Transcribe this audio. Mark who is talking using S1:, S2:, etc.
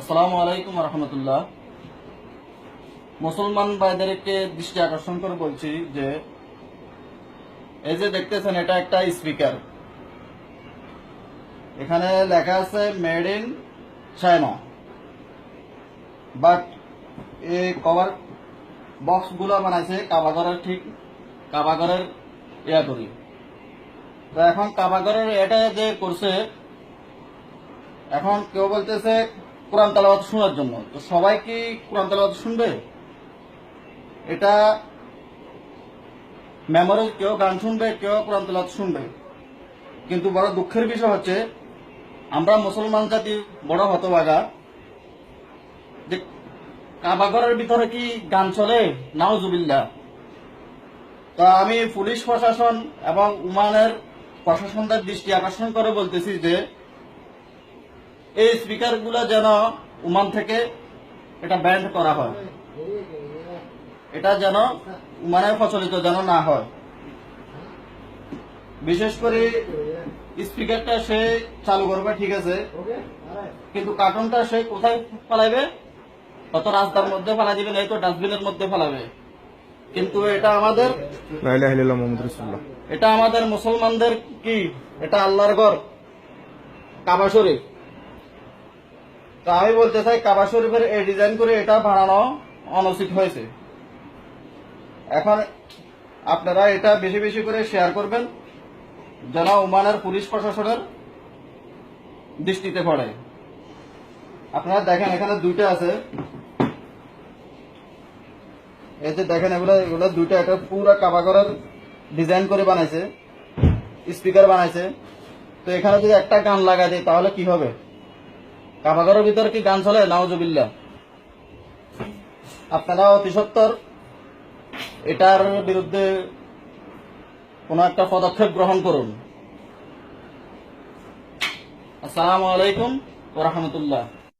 S1: আসসালামু আলাইকুম রহমতুল্লাহ। মুসলমান ভাইদেরকে দৃষ্টি আকর্ষণ করে বলছি যে, এই যে দেখতেছেন, এটা একটা স্পিকার এখানে লেখা আছে মেড ইন চায়না বাট এই কভার বক্সগুলো বানাইছে কাবাগরের ঠিক কাবাগরের ইয়া করি। তো এখন কাবাগরের এটা যে করছে, এখন কেউ বলতেছে কোরআন তালাবাদ শোনার জন্য। তো সবাই কি কোরআন তালাবাদ শুনবে? এটা মেমোরি কেউ গান শুনবে, কেউ কোরআন তালাবাদ শুনবে। কিন্তু বড় দুঃখের বিষয় হচ্ছে, আমরা মুসলমান জাতি, বড় হতবাগা যে কাবাগরের ভিতরে কি গান চলে? নাও নাওজুবিল্লা তা আমি পুলিশ প্রশাসন এবং উমানের প্রশাসনদের দৃষ্টি আকর্ষণ করে বলতেছি যে এই স্পিকারগুলো যেন উমান থেকে এটা ব্যান্ড করা হয়। এটা যেন উমানে প্রচলিত যেন না হয়। বিশেষ করে স্পিকারটা সে চালু করবে ঠিক আছে। কিন্তু কার্টুনটা সে কোথায় ফেলাইবে? কত রাস্তার মধ্যে ফেলা দিবে নাই তো ডাস্টবিনের মধ্যে ফেলাবে। কিন্তু এটা আমাদের এটা আমাদের মুসলমানদের কি? এটা আল্লাহর ঘর? কাবা শরীফ? তো আমি বলতে চাই, কাবা শরীফের এই ডিজাইন করে এটা বানানো অনুচিত হয়েছে। এখন আপনারা এটা বেশি বেশি করে শেয়ার করবেন, যেন ওমানের পুলিশ প্রশাসনের দৃষ্টিতে পড়ে। আপনারা দেখেন, এখানে দুইটা আছে। এই যে দেখেন, এগুলো এগুলো দুইটা একটা পুরো কাবাগরের ডিজাইন করে বানাইছে স্পিকার বানাইছে। তো এখানে যদি একটা গান লাগাই দেয় তাহলে কি হবে? কাবাগরের ভিতরে কি গান চলে? নাওজুবিল্লা আপনারা অতি সত্তর, এটার বিরুদ্ধে কোন একটা পদক্ষেপ গ্রহণ করুন। আসসালামু আলাইকুম ওরহামতুল্লাহ